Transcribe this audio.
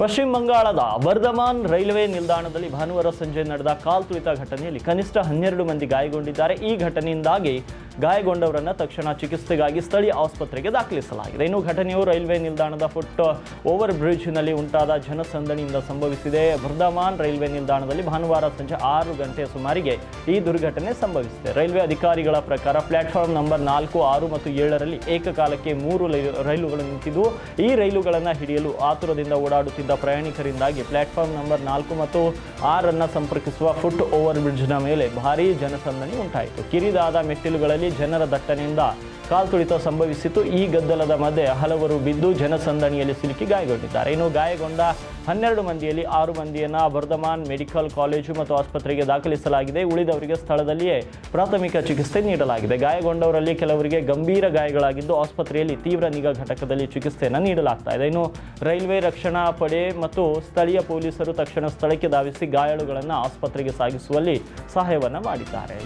ಪಶ್ಚಿಮ ಬಂಗಾಳದ ವರ್ಧಮಾನ್ ರೈಲ್ವೆ ನಿಲ್ದಾಣದಲ್ಲಿ ಭಾನುವಾರ ಸಂಜೆ ನಡೆದ ಕಾಲ್ತುಳಿತ ಘಟನೆಯಲ್ಲಿ ಕನಿಷ್ಠ ಹನ್ನೆರಡು ಮಂದಿ ಗಾಯಗೊಂಡಿದ್ದಾರೆ. ಈ ಘಟನೆಯಿಂದಾಗಿ ಗಾಯಗೊಂಡವರನ್ನ ತಕ್ಷಣ ಚಿಕಿತ್ಸೆಗಾಗಿ ಸ್ಥಳೀಯ ಆಸ್ಪತ್ರೆಗೆ ದಾಖಲಿಸಲಾಗಿದೆ. ಇನ್ನು ಘಟನೆಯು ರೈಲ್ವೆ ನಿಲ್ದಾಣದ ಫುಟ್ ಓವರ್ ಬ್ರಿಡ್ಜ್ನಲ್ಲಿ ಉಂಟಾದ ಜನಸಂದಣಿಯಿಂದ ಸಂಭವಿಸಿದೆ. ವರ್ಧಮಾನ್ ರೈಲ್ವೆ ನಿಲ್ದಾಣದಲ್ಲಿ ಭಾನುವಾರ ಸಂಜೆ ಆರು ಗಂಟೆ ಸುಮಾರಿಗೆ ಈ ದುರ್ಘಟನೆ ಸಂಭವಿಸಿದೆ. ರೈಲ್ವೆ ಅಧಿಕಾರಿಗಳ ಪ್ರಕಾರ ಪ್ಲಾಟ್ಫಾರ್ಮ್ ನಂಬರ್ ನಾಲ್ಕು, ಆರು ಮತ್ತು ಏಳರಲ್ಲಿ ಏಕಕಾಲಕ್ಕೆ ಮೂರು ರೈಲು- ರೈಲುಗಳು ನಿಂತಿದ್ದು, ಈ ರೈಲುಗಳನ್ನು ಹಿಡಿಯಲು ಆತುರದಿಂದ ಓಡಾಡುತ್ತಿದ್ದ ಪ್ರಯಾಣಿಕರಿಂದಾಗಿ ಪ್ಲಾಟ್ಫಾರ್ಮ್ ನಂಬರ್ ನಾಲ್ಕು ಮತ್ತು ಆರನ್ನು ಸಂಪರ್ಕಿಸುವ ಫುಟ್ ಓವರ್ ಬ್ರಿಡ್ಜ್ನ ಮೇಲೆ ಭಾರೀ ಜನಸಂದಣಿ ಉಂಟಾಯಿತು. ಕಿರಿದಾದ ಮೆಟ್ಟಿಲುಗಳಲ್ಲಿ ಜನರ ದಟ್ಟಣೆಯಿಂದ ಕಾಲ್ತುಳಿತ ಸಂಭವಿಸಿತು. ಈ ಗದ್ದಲದ ಮಧ್ಯೆ ಹಲವರು ಬಿದ್ದು ಜನಸಂದಣಿಯಲ್ಲಿ ಸಿಲುಕಿ ಗಾಯಗೊಂಡಿದ್ದಾರೆ. ಇನ್ನು ಗಾಯಗೊಂಡ ಹನ್ನೆರಡು ಮಂದಿಯಲ್ಲಿ ಆರು ಮಂದಿಯನ್ನು ವರ್ಧಮಾನ್ ಮೆಡಿಕಲ್ ಕಾಲೇಜು ಮತ್ತು ಆಸ್ಪತ್ರೆಗೆ ದಾಖಲಿಸಲಾಗಿದೆ. ಉಳಿದವರಿಗೆ ಸ್ಥಳದಲ್ಲಿಯೇ ಪ್ರಾಥಮಿಕ ಚಿಕಿತ್ಸೆ ನೀಡಲಾಗಿದೆ. ಗಾಯಗೊಂಡವರಲ್ಲಿ ಕೆಲವರಿಗೆ ಗಂಭೀರ ಗಾಯಗಳಾಗಿದ್ದು ಆಸ್ಪತ್ರೆಯಲ್ಲಿ ತೀವ್ರ ನಿಗಾ ಘಟಕದಲ್ಲಿ ಚಿಕಿತ್ಸೆಯನ್ನು ನೀಡಲಾಗ್ತಾ ಇದೆ. ಇನ್ನು ರೈಲ್ವೆ ರಕ್ಷಣಾ ಪಡೆ ಮತ್ತು ಸ್ಥಳೀಯ ಪೊಲೀಸರು ತಕ್ಷಣ ಸ್ಥಳಕ್ಕೆ ಧಾವಿಸಿ ಗಾಯಾಳುಗಳನ್ನು ಆಸ್ಪತ್ರೆಗೆ ಸಾಗಿಸುವಲ್ಲಿ ಸಹಾಯವನ್ನು ಮಾಡಿದ್ದಾರೆ.